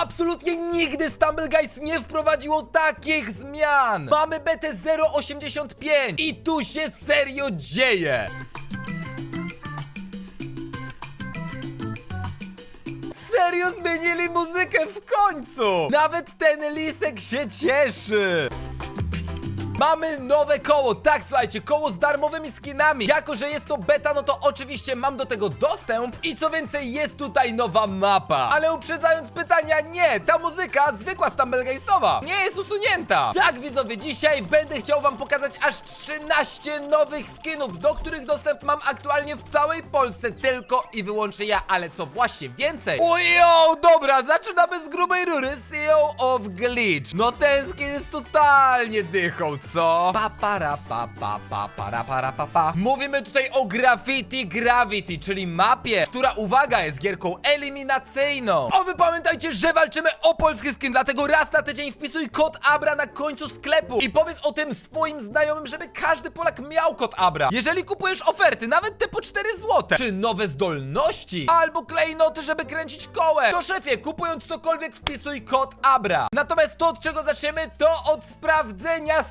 absolutnie nigdy Stumble Guys nie wprowadziło takich zmian! Mamy betę 0.85 i tu się serio dzieje! Serio zmienili muzykę w końcu! Nawet ten lisek się cieszy! Mamy nowe koło, tak słuchajcie, koło z darmowymi skinami. Jako, że jest to beta, no to oczywiście mam do tego dostęp. I co więcej, jest tutaj nowa mapa. Ale uprzedzając pytania, nie, ta muzyka, zwykła Stumblegate'sowa Nie jest usunięta. Tak widzowie, dzisiaj będę chciał wam pokazać aż 13 nowych skinów Do których dostęp mam aktualnie w całej Polsce. Tylko i wyłącznie ja, ale co właśnie więcej? Ujo, dobra, zaczynamy z grubej rury. CEO of Glitch. No ten skin jest totalnie dychą, co? Pa, para, pa, pa, pa, para, para, pa, pa. Mówimy tutaj o Graffiti Gravity, czyli mapie, która, uwaga, jest gierką eliminacyjną. O, wy pamiętajcie, że walczymy o polski skin, dlatego raz na tydzień wpisuj kod ABRA na końcu sklepu i powiedz o tym swoim znajomym, żeby każdy Polak miał kod ABRA. Jeżeli kupujesz oferty, nawet te po 4 zł, czy nowe zdolności, albo klejnoty, żeby kręcić kołem, to szefie, kupując cokolwiek wpisuj kod ABRA. Natomiast to, od czego zaczniemy, to od sprawdzenia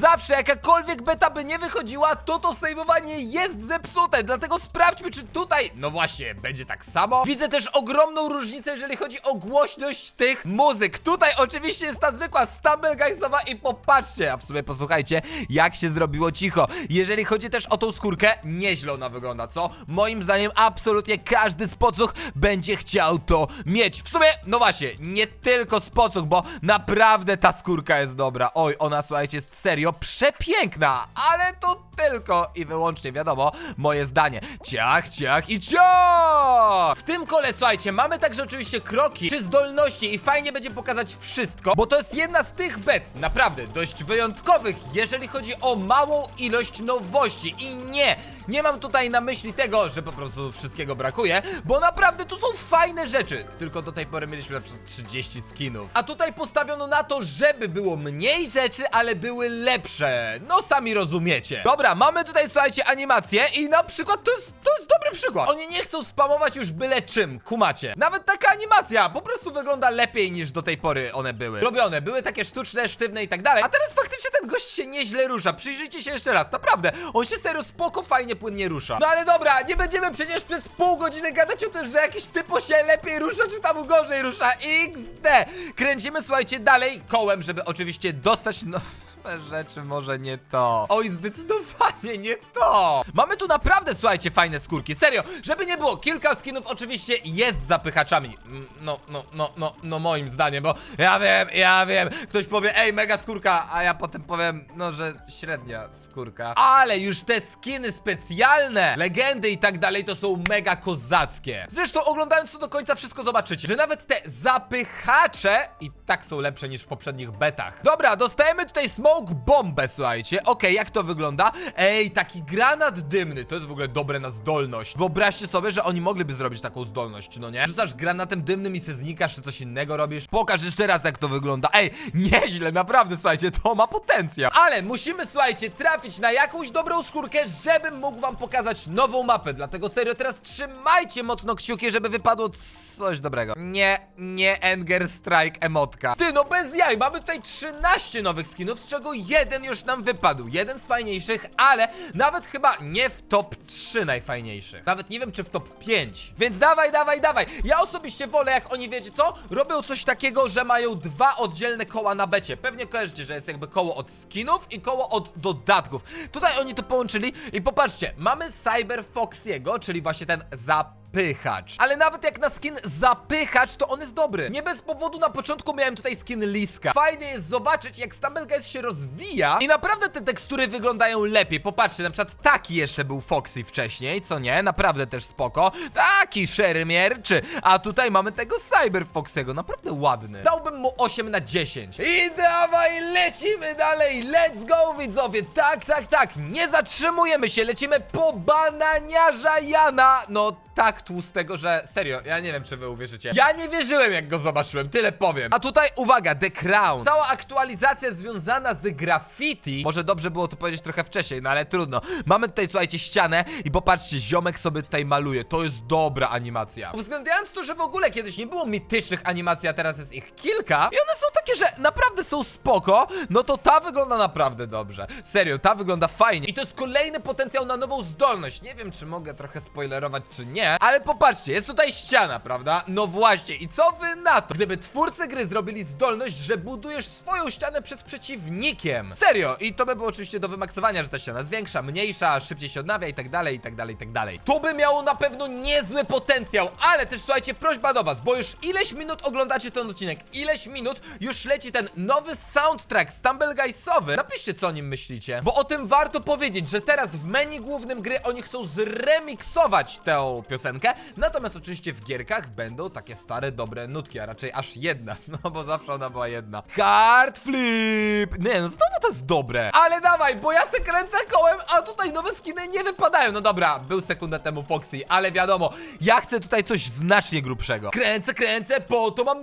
Zawsze jakakolwiek beta by nie wychodziła, to to sejwowanie jest zepsute, dlatego sprawdźmy, czy tutaj, no właśnie, będzie tak samo. Widzę też ogromną różnicę, jeżeli chodzi o głośność tych muzyk. Tutaj oczywiście jest ta zwykła Stumble Guysowa i popatrzcie, a w sumie posłuchajcie, jak się zrobiło cicho. Jeżeli chodzi też o tą skórkę, nieźle ona wygląda, co? Moim zdaniem absolutnie każdy spocuch będzie chciał to mieć. W sumie, no właśnie, nie tylko spocuch, bo naprawdę ta skórka jest dobra. Oj, ona słuchajcie, jest serio przepiękna, ale to tylko i wyłącznie, wiadomo, moje zdanie. Ciach, ciach i ciach! W tym kole, słuchajcie, mamy także oczywiście kroki czy zdolności i fajnie będzie pokazać wszystko, bo to jest jedna z tych bet, naprawdę, dość wyjątkowych, jeżeli chodzi o małą ilość nowości. I nie, nie mam tutaj na myśli tego, że po prostu wszystkiego brakuje, bo naprawdę tu są fajne rzeczy. Tylko do tej pory mieliśmy na przykład 30 skinów. A tutaj postawiono na to, żeby było mniej rzeczy, ale były lepsze. No sami rozumiecie. Dobra, mamy tutaj, słuchajcie, animację i na przykład to jest, to jest dobry przykład. Oni nie chcą spamować już byle czym, kumacie. Nawet taka animacja po prostu wygląda lepiej niż do tej pory one były. Robione, były takie sztuczne, sztywne i tak dalej. A teraz faktycznie ten gość się nieźle rusza. Przyjrzyjcie się jeszcze raz, naprawdę. On się serio spoko, fajnie, płynnie rusza. No ale dobra, nie będziemy przecież przez pół godziny gadać o tym, że jakiś typo się lepiej rusza, czy tam gorzej rusza. XD. Kręcimy, słuchajcie, dalej kołem, żeby oczywiście dostać, no... Te rzeczy może nie to. Oj, zdecydowanie nie to. Mamy tu naprawdę, słuchajcie, fajne skórki. Serio, żeby nie było, kilka skinów oczywiście jest zapychaczami. Mm, No, no, no, no, no moim zdaniem, bo ja wiem, ja wiem. Ktoś powie, ej, mega skórka, a ja potem powiem, no, że średnia skórka. Ale już te skiny specjalne, legendy i tak dalej, to są mega kozackie. Zresztą oglądając to do końca wszystko zobaczycie, że nawet te zapychacze i tak są lepsze niż w poprzednich betach. Dobra, dostajemy tutaj smoke bombę, słuchajcie. Okej, jak to wygląda? Ej, taki granat dymny, to jest w ogóle dobre na zdolność. Wyobraźcie sobie, że oni mogliby zrobić taką zdolność, no nie? Rzucasz granatem dymnym i se znikasz, czy coś innego robisz? Pokaż jeszcze raz, jak to wygląda. Ej, nieźle, naprawdę, słuchajcie, to ma potencjał. Ale musimy, słuchajcie, trafić na jakąś dobrą skórkę, żebym mógł wam pokazać nową mapę. Dlatego serio, teraz trzymajcie mocno kciuki, żeby wypadło coś dobrego. Nie, nie Enger Strike emotka. Ty, no bez jaj, mamy tutaj 13 nowych skinów, z czego jeden już nam wypadł. Jeden z fajniejszych, ale nawet chyba nie w top 3 najfajniejszych. Nawet nie wiem, czy w top 5. Więc dawaj, dawaj, dawaj. Ja osobiście wolę, jak oni wiecie co? Robią coś takiego, że mają dwa oddzielne koła na becie. Pewnie kojarzycie, że jest jakby koło od skinów i koło od dodatków. Tutaj oni to połączyli i popatrzcie, mamy Cyber Foxiego, czyli właśnie ten zap zapychacz. Ale nawet jak na skin zapychacz, to on jest dobry. Nie bez powodu na początku miałem tutaj skin Liska. Fajnie jest zobaczyć, jak Stumble Guys się rozwija i naprawdę te tekstury wyglądają lepiej. Popatrzcie, na przykład taki jeszcze był Foxy wcześniej, co nie? Naprawdę też spoko. Taki szermierczy. A tutaj mamy tego Cyber Foxego, naprawdę ładny. Dałbym mu 8 na 10. I dawaj, lecimy dalej. Let's go, widzowie. Tak, tak, tak. Nie zatrzymujemy się, lecimy po bananiarza Jana. No tak tłustego, że serio, ja nie wiem, czy wy uwierzycie. Ja nie wierzyłem, jak go zobaczyłem, tyle powiem. A tutaj, uwaga, The Crown. Cała aktualizacja związana z graffiti. Może dobrze było to powiedzieć trochę wcześniej, no ale trudno. Mamy tutaj, słuchajcie, ścianę i popatrzcie, ziomek sobie tutaj maluje. To jest dobra animacja. Uwzględniając to, że w ogóle kiedyś nie było mitycznych animacji, a teraz jest ich kilka i one są takie, że naprawdę są spoko, no to ta wygląda naprawdę dobrze. Serio, ta wygląda fajnie. I to jest kolejny potencjał na nową zdolność. Nie wiem, czy mogę trochę spoilerować, czy nie, ale popatrzcie, jest tutaj ściana, prawda? No właśnie, i co wy na to? Gdyby twórcy gry zrobili zdolność, że budujesz swoją ścianę przed przeciwnikiem. Serio, i to by było oczywiście do wymaksowania, że ta ściana jest większa, mniejsza, szybciej się odnawia i tak dalej, i tak dalej, i tak dalej. To by miało na pewno niezły potencjał, ale też słuchajcie, prośba do was, bo już ileś minut oglądacie ten odcinek, ileś minut już leci ten nowy soundtrack Stumble Guysowy. Napiszcie, co o nim myślicie, bo o tym warto powiedzieć, że teraz w menu głównym gry oni chcą zremiksować tę piosenkę, natomiast oczywiście w gierkach będą takie stare, dobre nutki, a raczej aż jedna, no bo zawsze ona była jedna. Hard flip! Nie, no znowu to jest dobre. Ale dawaj, bo ja se kręcę kołem, a tutaj nowe skiny nie wypadają. No dobra, był sekundę temu Foxy, ale wiadomo, ja chcę tutaj coś znacznie grubszego. Kręcę, kręcę, po to mam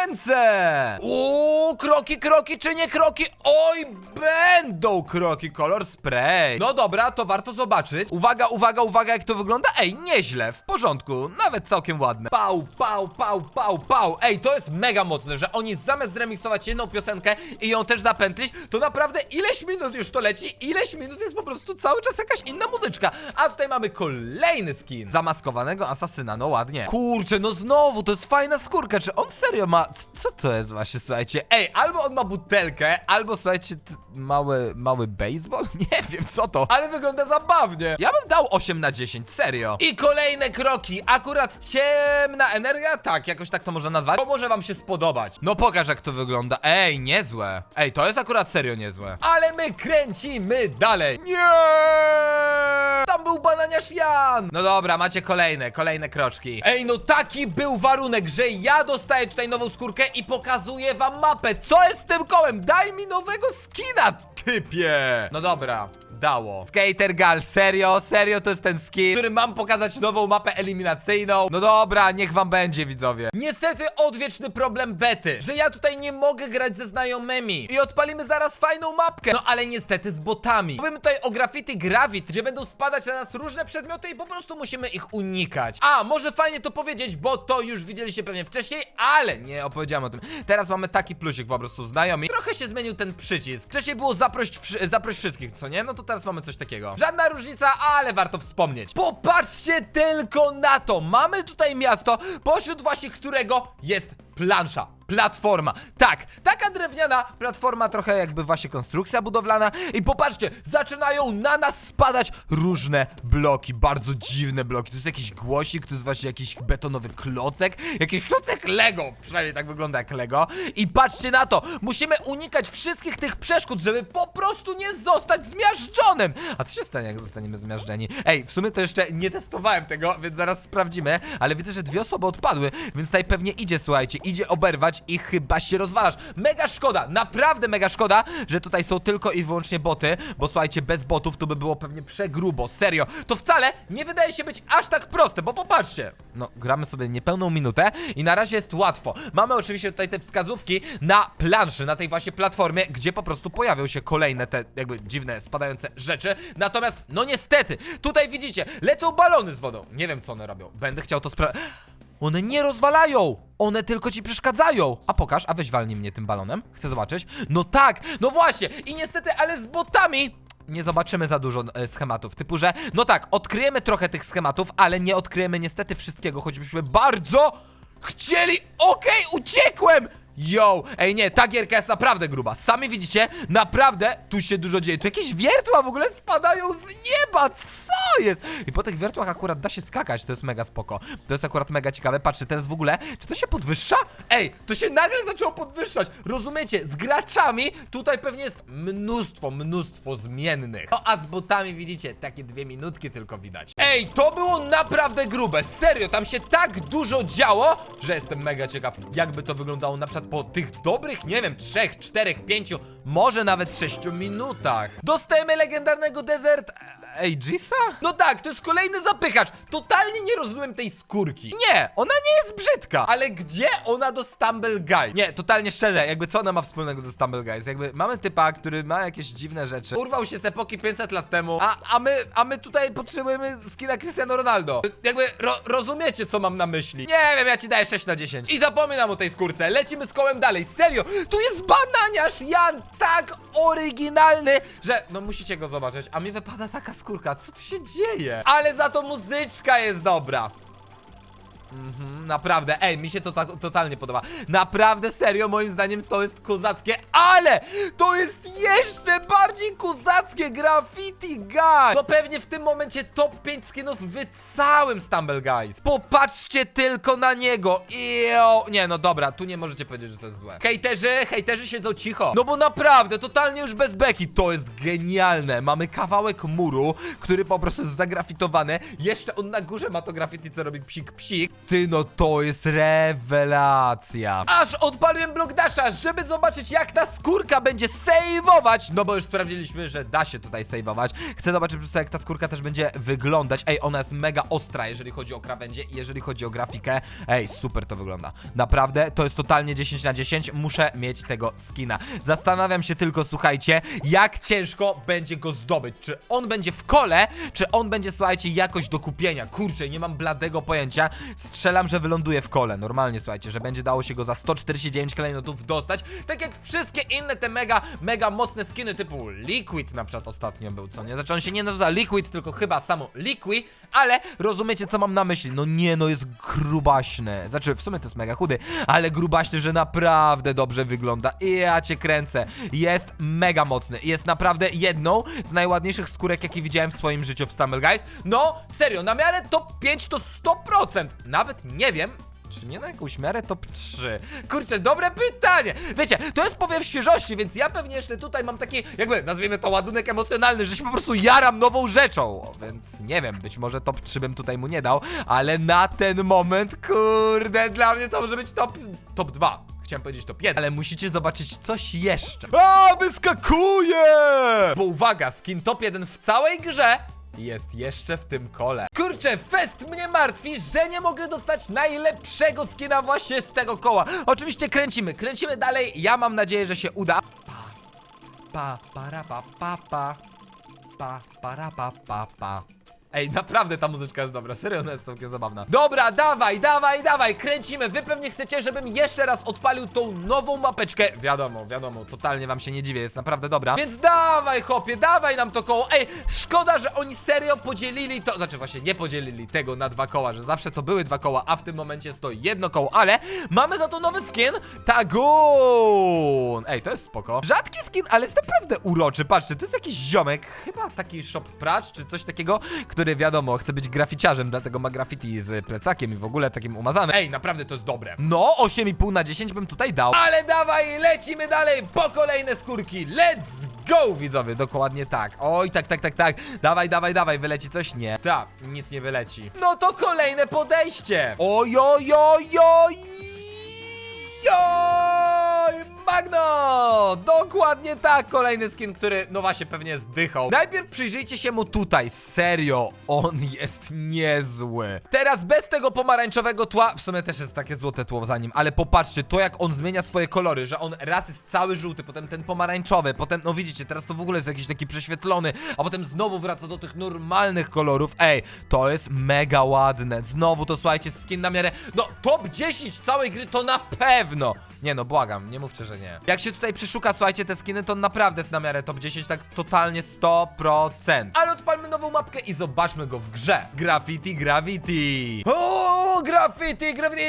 ręce! Uuu, kroki, kroki czy nie kroki? Oj, będą kroki, kolor spray. No dobra, to warto zobaczyć. Uwaga, uwaga, uwaga, jak to wygląda. Ej, nieźle, w porządku, nawet całkiem ładne. Pał, pał, pał, pał, pał. Ej, to jest mega mocne, że oni zamiast zremiksować jedną piosenkę i ją też zapętlić, to naprawdę ileś minut już to leci, ileś minut jest po prostu cały czas jakaś inna muzyczka. A tutaj mamy kolejny skin. Zamaskowanego asasyna, no ładnie. Kurczę, no znowu, to jest fajna skórka. Czy on serio ma... Co to jest właśnie, słuchajcie? Ej, albo on ma butelkę, albo słuchajcie, mały, mały baseball? Nie wiem, co to, ale wygląda zabawnie. Ja bym dał 8 na 10, serio. I kolejne kroki. Akurat ciemna energia? Tak, jakoś tak to można nazwać. To może wam się spodobać. No pokaż, jak to wygląda. Ej, niezłe. Ej, to jest akurat serio niezłe. Ale my kręcimy dalej. Nie! Tam był bananiarz Jan! No dobra, macie kolejne, kolejne kroczki. Ej, no taki był warunek, że ja dostaję tutaj nową skórkę i pokazuję wam mapę. Co jest z tym kołem? Daj mi nowego skina, typie! No dobra. Dało. Skater Gal, serio, serio to jest ten skin, który mam pokazać nową mapę eliminacyjną. No dobra, niech wam będzie, widzowie. Niestety odwieczny problem bety, że ja tutaj nie mogę grać ze znajomymi. I odpalimy zaraz fajną mapkę. No ale niestety z botami. Mówimy tutaj o graffiti gravit, gdzie będą spadać na nas różne przedmioty i po prostu musimy ich unikać. A, może fajnie to powiedzieć, bo to już widzieliście pewnie wcześniej, ale nie opowiedziałem o tym. Teraz mamy taki plusik po prostu znajomi. Trochę się zmienił ten przycisk. Wcześniej było zaproś, zaproś wszystkich, co nie? No to teraz mamy coś takiego. Żadna różnica, ale warto wspomnieć. Popatrzcie tylko na to. Mamy tutaj miasto, pośród właśnie którego jest plansza. Platforma. Tak, taka drewniana platforma, trochę jakby właśnie konstrukcja budowlana. I popatrzcie, zaczynają na nas spadać różne bloki, bardzo dziwne bloki. To jest jakiś głosik, to jest właśnie jakiś betonowy klocek, jakiś klocek Lego, przynajmniej tak wygląda jak Lego. I patrzcie na to, musimy unikać wszystkich tych przeszkód, żeby po prostu nie zostać zmiażdżonym. A co się stanie, jak zostaniemy zmiażdżeni? Ej, w sumie to jeszcze nie testowałem tego, więc zaraz sprawdzimy, ale widzę, że dwie osoby odpadły, więc tutaj pewnie idzie, słuchajcie, idzie oberwać i chyba się rozwalasz. Mega szkoda, naprawdę mega szkoda, że tutaj są tylko i wyłącznie boty, bo słuchajcie, bez botów to by było pewnie przegrubo, serio. To wcale nie wydaje się być aż tak proste, bo popatrzcie. No, gramy sobie niepełną minutę i na razie jest łatwo. Mamy oczywiście tutaj te wskazówki na planszy, na tej właśnie platformie, gdzie po prostu pojawią się kolejne te jakby dziwne, spadające rzeczy. Natomiast, no niestety, tutaj widzicie, lecą balony z wodą. Nie wiem, co one robią. Będę chciał to sprawdzić. One nie rozwalają! One tylko ci przeszkadzają! A pokaż, a weź walnij mnie tym balonem. Chcę zobaczyć. No tak! No właśnie! I niestety, ale z botami nie zobaczymy za dużo e, schematów. Typu, że no tak, odkryjemy trochę tych schematów, ale nie odkryjemy niestety wszystkiego, choćbyśmy bardzo chcieli. Okej, uciekłem! Yo, ej nie, ta gierka jest naprawdę gruba. Sami widzicie, naprawdę tu się dużo dzieje. Tu jakieś wiertła w ogóle spadają z nieba. Co jest? I po tych wiertłach akurat da się skakać, to jest mega spoko. To jest akurat mega ciekawe. Patrzcie, teraz w ogóle, czy to się podwyższa? Ej, to się nagle zaczęło podwyższać. Rozumiecie? Z graczami tutaj pewnie jest mnóstwo, mnóstwo zmiennych. No a z botami widzicie, takie dwie minutki tylko widać. Ej, to było naprawdę grube. Serio, tam się tak dużo działo, że jestem mega ciekaw, jakby to wyglądało na przykład po tych dobrych, nie wiem, trzech, czterech, pięciu, może nawet sześciu minutach. Dostajemy legendarnego desert Aegisa? No tak, to jest kolejny zapychacz. Totalnie nie rozumiem tej skórki. Nie, ona nie jest brzydka. Ale gdzie ona do Stumble Guy? Nie, totalnie szczerze, jakby co ona ma wspólnego ze Stumble Guys? Jakby mamy typa, który ma jakieś dziwne rzeczy. Urwał się z epoki 500 lat temu, a, a, my, a my tutaj potrzebujemy skina Cristiano Ronaldo. Jakby ro, rozumiecie, co mam na myśli. Nie wiem, ja ci daję 6 na 10. I zapominam o tej skórce. Lecimy z kołem dalej. Serio, tu jest bananiarz Jan, tak oryginalny, że no musicie go zobaczyć. A mi wypada taka skórka. Co tu się dzieje? Ale za to muzyczka jest dobra. Mhm, naprawdę, ej, mi się to tak totalnie podoba. Naprawdę, serio, moim zdaniem to jest kozackie, ale to jest jeszcze bardziej kozackie Graffiti Guy! To pewnie w tym momencie top 5 skinów w całym Stumble Guys. Popatrzcie tylko na niego. Io. Nie, no dobra, tu nie możecie powiedzieć, że to jest złe. Hejterzy, hejterzy siedzą cicho. No bo naprawdę, totalnie już bez beki. To jest genialne. Mamy kawałek muru, który po prostu jest zagrafitowany. Jeszcze on na górze ma to graffiti, co robi psik psik. Ty, no to jest rewelacja. Aż odpaliłem blok dasha, żeby zobaczyć jak ta skórka będzie saveować. No bo już sprawdziliśmy, że da się tutaj saveować. Chcę zobaczyć po prostu jak ta skórka też będzie wyglądać. Ej, ona jest mega ostra, jeżeli chodzi o krawędzie i jeżeli chodzi o grafikę. Ej, super to wygląda. Naprawdę, to jest totalnie 10 na 10. Muszę mieć tego skina. Zastanawiam się tylko, słuchajcie, jak ciężko będzie go zdobyć. Czy on będzie w kole, czy on będzie, słuchajcie, jakoś do kupienia. Kurczę, nie mam bladego pojęcia. Strzelam, że wyląduje w kole. Normalnie, słuchajcie, że będzie dało się go za 149 klejnotów dostać. Tak jak wszystkie inne te mega, mega mocne skiny typu Liquid na przykład ostatnio był, co nie? Znaczy on się nie nazywa Liquid, tylko chyba samo Liquid, ale rozumiecie, co mam na myśli. No nie, no jest grubaśny. Znaczy, w sumie to jest mega chudy, ale grubaśny, że naprawdę dobrze wygląda. I ja cię kręcę. Jest mega mocny. Jest naprawdę jedną z najładniejszych skórek, jakie widziałem w swoim życiu w Stumble Guys. No, serio, na miarę top 5 to 100%. Nawet nie wiem, czy nie na jakąś miarę top 3? Kurczę, dobre pytanie! Wiecie, to jest powiew świeżości, więc ja pewnie jeszcze tutaj mam taki, jakby nazwijmy to ładunek emocjonalny, że się po prostu jaram nową rzeczą. Więc nie wiem, być może top 3 bym tutaj mu nie dał, ale na ten moment, kurde, dla mnie to może być top, top 2. Chciałem powiedzieć top 1, ale musicie zobaczyć coś jeszcze. A, wyskakuje! Bo uwaga, skin top 1 w całej grze jest jeszcze w tym kole. Kurczę, fest mnie martwi, że nie mogę dostać najlepszego skina właśnie z tego koła. Oczywiście kręcimy, kręcimy dalej. Ja mam nadzieję, że się uda. Pa, pa, para, pa, pa, pa. Pa, para, pa, pa, pa. Ej, naprawdę ta muzyczka jest dobra, serio ona jest całkiem zabawna. Dobra, dawaj, dawaj, dawaj, kręcimy. Wy pewnie chcecie, żebym jeszcze raz odpalił tą nową mapeczkę. Wiadomo, wiadomo, totalnie wam się nie dziwię, jest naprawdę dobra. Więc dawaj, chłopie, dawaj nam to koło. Ej, szkoda, że oni serio podzielili to, znaczy właśnie nie podzielili tego na dwa koła, że zawsze to były dwa koła, a w tym momencie jest to jedno koło, ale mamy za to nowy skin, Tagun. Ej, to jest spoko. Rzadki skin, ale jest naprawdę uroczy, patrzcie, to jest jakiś ziomek, chyba taki shop pracz, czy coś takiego, wiadomo, chce być graficiarzem, dlatego ma graffiti z plecakiem i w ogóle takim umazanym. Ej, naprawdę to jest dobre. No, 8,5 na 10 bym tutaj dał. Ale dawaj, lecimy dalej po kolejne skórki. Let's go, widzowie, dokładnie tak. Oj, tak, tak, tak, tak. Dawaj, dawaj, dawaj, wyleci coś? Nie. Tak, nic nie wyleci. No to kolejne podejście. Oj, oj, oj, oj. Joj! Magno! Dokładnie tak, kolejny skin, który, no właśnie, pewnie zdychał. Najpierw przyjrzyjcie się mu tutaj, serio, on jest niezły. Teraz bez tego pomarańczowego tła, w sumie też jest takie złote tło za nim, ale popatrzcie, to jak on zmienia swoje kolory, że on raz jest cały żółty, potem ten pomarańczowy, potem, no widzicie, teraz to w ogóle jest jakiś taki prześwietlony, a potem znowu wraca do tych normalnych kolorów. Ej, to jest mega ładne. Znowu to, słuchajcie, skin na miarę, no top 10 całej gry to na pewno. Nie no, błagam, nie mówcie, że nie. Jak się tutaj przeszuka, słuchajcie, te skiny, to naprawdę jest na miarę top 10, tak totalnie 100%. Ale odpalmy nową mapkę i zobaczmy go w grze. Graffiti, Gravity. O, graffiti, Gravity!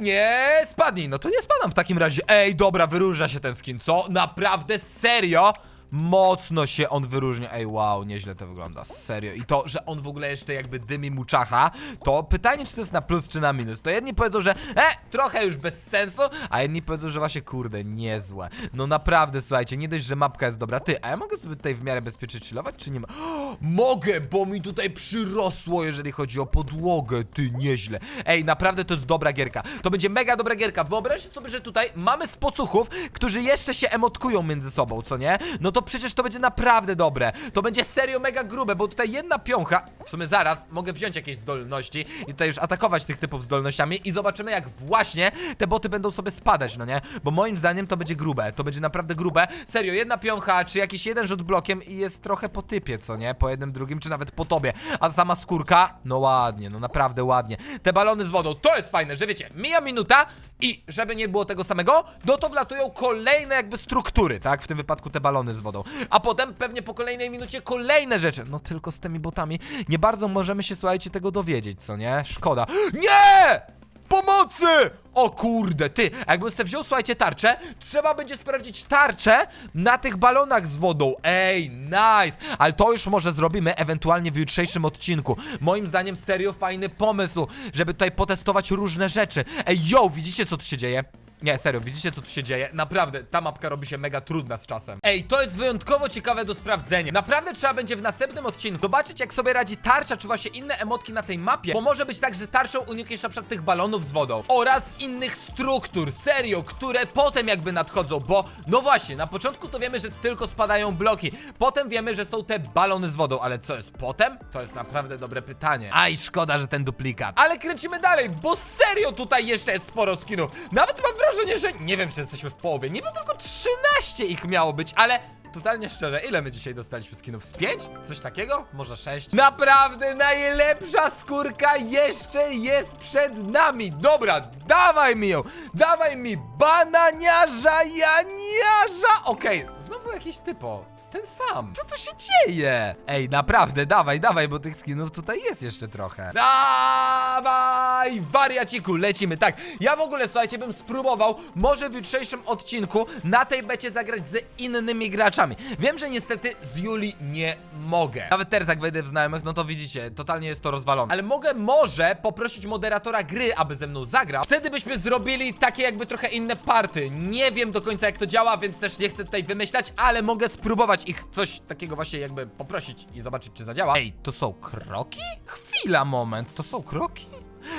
Nie, spadnij. No to nie spadam w takim razie. Ej, dobra, wyróżnia się ten skin, co? Naprawdę, serio? Mocno się on wyróżnia. Ej, wow, nieźle to wygląda. Serio. I to, że on w ogóle jeszcze jakby dymi mu czacha, to pytanie, czy to jest na plus, czy na minus. To jedni powiedzą, że e, trochę już bez sensu, a jedni powiedzą, że właśnie, kurde, niezłe. No naprawdę, słuchajcie, nie dość, że mapka jest dobra. Ty, a ja mogę sobie tutaj w miarę bezpiecznie chillować, czy nie ma? mogę, bo mi tutaj przyrosło, jeżeli chodzi o podłogę. Ty, nieźle. Ej, naprawdę to jest dobra gierka. To będzie mega dobra gierka. Wyobraźcie sobie, że tutaj mamy spocuchów, którzy jeszcze się emotkują między sobą, co nie? No to przecież to będzie naprawdę dobre. To będzie serio mega grube, bo tutaj jedna piącha, w sumie zaraz, mogę wziąć jakieś zdolności i tutaj już atakować tych typów zdolnościami i zobaczymy jak właśnie te boty będą sobie spadać, no nie? Bo moim zdaniem to będzie grube, to będzie naprawdę grube. Serio, jedna piącha, czy jakiś jeden rzut blokiem i jest trochę po typie, co nie? Po jednym, drugim, czy nawet po tobie. A sama skórka, no ładnie, no naprawdę ładnie. Te balony z wodą, to jest fajne, że wiecie, mija minuta i żeby nie było tego samego, no to wlatują kolejne jakby struktury, tak? W tym wypadku te balony z wodą. A potem pewnie po kolejnej minucie kolejne rzeczy. No tylko z tymi botami nie bardzo możemy się, słuchajcie, tego dowiedzieć, co nie? Szkoda. Nie! Pomocy! O kurde, ty, jakbym sobie wziął, słuchajcie, tarczę, trzeba będzie sprawdzić tarczę na tych balonach z wodą. Ej, nice! Ale to już może zrobimy ewentualnie w jutrzejszym odcinku. Moim zdaniem serio fajny pomysł, żeby tutaj potestować różne rzeczy. Ej, yo, widzicie co tu się dzieje? Nie, serio, widzicie co tu się dzieje? Naprawdę, ta mapka robi się mega trudna z czasem. Ej, to jest wyjątkowo ciekawe do sprawdzenia. Naprawdę trzeba będzie w następnym odcinku zobaczyć, jak sobie radzi tarcza, czy właśnie inne emotki na tej mapie. Bo może być tak, że tarczą unikniesz na przykład tych balonów z wodą. Oraz innych struktur, serio, które potem jakby nadchodzą, bo no właśnie, na początku to wiemy, że tylko spadają bloki. Potem wiemy, że są te balony z wodą, ale co jest potem? To jest naprawdę dobre pytanie. Aj, szkoda, że ten duplikat. Ale kręcimy dalej, bo serio tutaj jeszcze jest sporo skinów. Nawet mam wrażenie, że nie wiem, czy jesteśmy w połowie. Niby tylko 13 ich miało być, ale totalnie szczerze, ile my dzisiaj dostaliśmy skinów? Z 5? Coś takiego? Może 6? Naprawdę najlepsza skórka jeszcze jest przed nami. Dobra, dawaj mi ją. Dawaj mi bananiarza, janiarza. Okej, znowu jakiś typo. Ten sam. Co tu się dzieje? Ej, naprawdę, dawaj, dawaj, bo tych skinów tutaj jest jeszcze trochę. Dawaj, wariaciku, lecimy. Tak, ja w ogóle, słuchajcie, bym spróbował może w jutrzejszym odcinku na tej becie zagrać z innymi graczami. Wiem, że niestety z Juli nie mogę. Nawet teraz, jak wejdę w znajomych, no to widzicie, totalnie jest to rozwalone. Ale mogę może poprosić moderatora gry, aby ze mną zagrał. Wtedy byśmy zrobili takie jakby trochę inne party. Nie wiem do końca, jak to działa, więc też nie chcę tutaj wymyślać, ale mogę spróbować ich coś takiego właśnie jakby poprosić i zobaczyć, czy zadziała. Ej, to są kroki? Chwila, moment, to są kroki?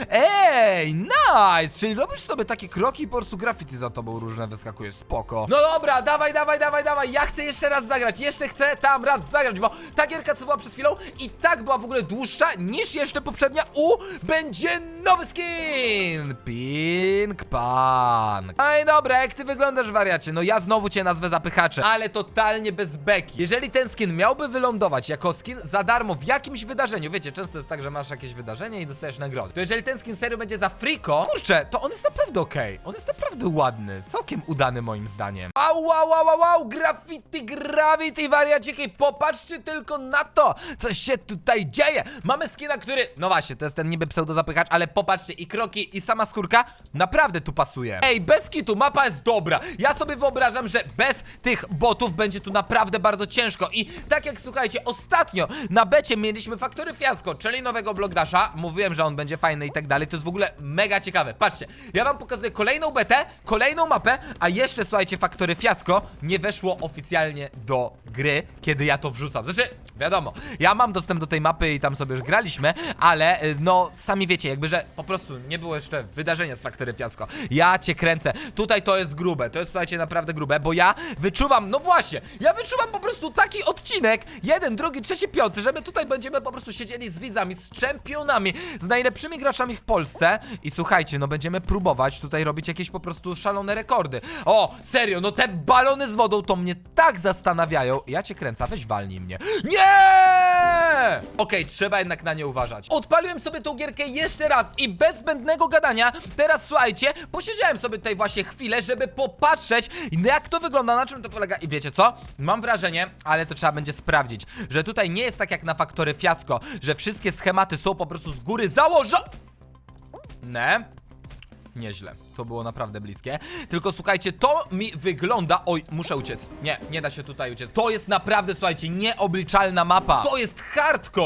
Ej, nice! Czyli robisz sobie takie kroki i po prostu graffiti za tobą różne wyskakuje, spoko. No dobra, dawaj, dawaj, dawaj, dawaj, ja chcę jeszcze raz zagrać, jeszcze chcę tam raz zagrać, bo ta gierka, co była przed chwilą i tak była w ogóle dłuższa niż jeszcze poprzednia. U, będzie nowy skin! Pink Pan. No i dobra, jak ty wyglądasz, wariacie? No ja znowu cię nazwę zapychaczem, ale totalnie bez beki. Jeżeli ten skin miałby wylądować jako skin za darmo w jakimś wydarzeniu, wiecie, często jest tak, że masz jakieś wydarzenie i dostajesz nagrodę. To jeżeli ten skin serio będzie za friko, kurczę, to on jest naprawdę okej. On jest naprawdę ładny, całkiem udany moim zdaniem. Au, au, au, au, au, graffiti, gravity, wariaciki, popatrzcie tylko na to, co się tutaj dzieje. Mamy skina, który, no właśnie, to jest ten niby pseudo zapychacz, ale popatrzcie, i kroki, i sama skórka naprawdę tu pasuje. Ej, bez kitu, mapa jest dobra. Ja sobie wyobrażam, że bez tych botów będzie tu naprawdę bardzo ciężko. I tak jak słuchajcie, ostatnio na becie mieliśmy faktory fiasko, czyli nowego Blockdasha. Mówiłem, że on będzie fajny i tak dalej. To jest w ogóle mega ciekawe. Patrzcie, ja wam pokazuję kolejną betę, kolejną mapę, a jeszcze słuchajcie, faktory fiasko nie weszło oficjalnie do gry, kiedy ja to wrzucam. Znaczy, wiadomo, ja mam dostęp do tej mapy i tam sobie już graliśmy, ale y, no sami wiecie, jakby, że po prostu nie było jeszcze wydarzenia z faktory fiasko. Ja cię kręcę. Tutaj to jest grube, to jest słuchajcie naprawdę grube, bo ja wyczuwam, no właśnie, ja wyczuwam po prostu taki odcinek, jeden, drugi, trzeci, piąty, że my tutaj będziemy po prostu siedzieli z widzami, z czempionami, z najlepszymi graczami w Polsce i słuchajcie, no będziemy próbować tutaj robić jakieś po prostu szalone rekordy. O, serio, no te balony z wodą to mnie tak zastanawiają. Ja cię kręcę, weź walnij mnie. Nie! Okej, trzeba jednak na nie uważać. Odpaliłem sobie tą gierkę jeszcze raz i bez zbędnego gadania, teraz słuchajcie, posiedziałem sobie tutaj właśnie chwilę, żeby popatrzeć, jak to wygląda, na czym to polega. I wiecie co? Mam wrażenie, ale to trzeba będzie sprawdzić, że tutaj nie jest tak jak na faktory fiasko, że wszystkie schematy są po prostu z góry założone. Nieźle. To było naprawdę bliskie. Tylko słuchajcie, to mi wygląda. Oj, muszę uciec. Nie, nie da się tutaj uciec. To jest naprawdę, słuchajcie, nieobliczalna mapa. To jest hardcore.